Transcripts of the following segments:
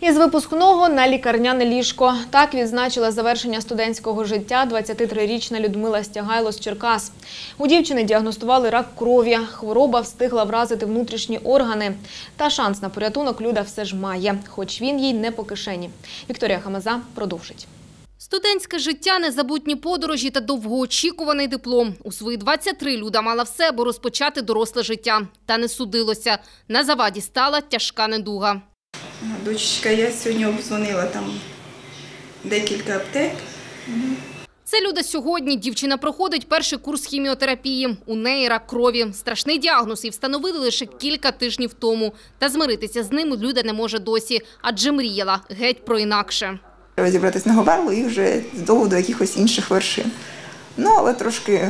Із випускного на лікарняне ліжко. Так відзначила завершення студентського життя 23-річна Людмила Стягайло з Черкас. У дівчини діагностували рак крові. Хвороба встигла вразити внутрішні органи. Та шанс на порятунок Люда все ж має, хоч він їй не по кишені. Вікторія Хамаза продовжить. Студентське життя, незабутні подорожі та довгоочікуваний диплом. У свої 23 Люда мала все, аби розпочати доросле життя. Та не судилося. На заваді стала тяжка недуга. Дочечка, я сьогодні обдзвонила там декілька аптек. Це Люда сьогодні. Дівчина проходить перший курс хіміотерапії. У неї рак крові. Страшний діагноз і встановили лише кілька тижнів тому. Та змиритися з ним Люда не може досі, адже мріяла геть про інакше. Треба зібратись на Говерло і вже знову до якихось інших вершин. Ну, але трошки,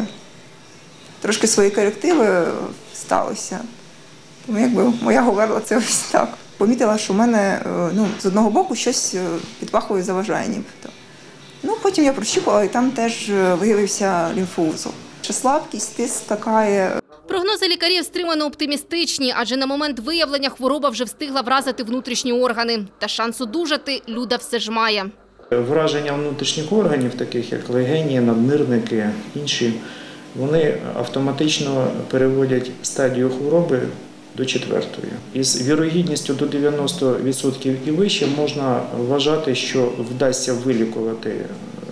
трошки свої корективи сталося. Тому якби моя Говерла це ось так. Помітила, що в мене е, ну, з одного боку щось е, під пахвою заважає нібито. Ну, потім я прощупала, і там теж е, виявився лімфоузол. Чи слабкість, тиск така. Прогнози лікарів стримано оптимістичні, адже на момент виявлення хвороба вже встигла вразити внутрішні органи. Та шанс одужати Люда все ж має. Враження внутрішніх органів, таких як легені, наднирники, інші, вони автоматично переводять стадію хвороби до четвертої. Із вірогідністю до 90% і вище можна вважати, що вдасться вилікувати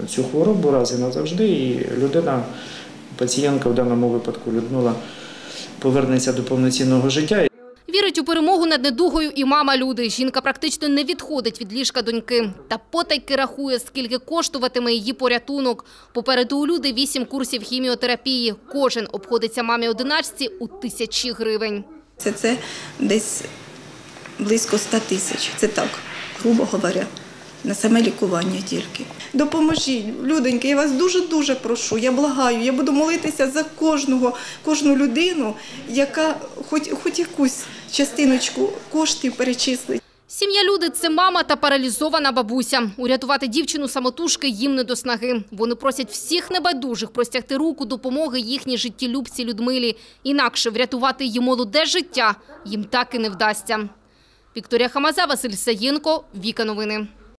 цю хворобу раз і назавжди, і людина, пацієнтка в даному випадку Людмила, повернеться до повноцінного життя. Вірить у перемогу над недугою і мама Люди. Жінка практично не відходить від ліжка доньки. Та потайки рахує, скільки коштуватиме її порятунок. Попереду у Люди вісім курсів хіміотерапії. Кожен обходиться мамі одиначці у тисячі гривень. Це, це десь близько 100 тисяч. Це так, грубо говоря, на саме лікування тільки. Допоможіть, людоньки, я вас дуже-дуже прошу, я благаю, я буду молитися за кожного, кожну людину, яка хоч, хоч якусь частиночку коштів перечислить. Сім'я Люди – це мама та паралізована бабуся. Урятувати дівчину самотужки їм не до снаги. Вони просять всіх небайдужих простягти руку допомоги їхній життєлюбці Людмилі. Інакше врятувати її молоде життя їм так і не вдасться. Вікторія Хамаза, Василь Саєнко, Віка Новини.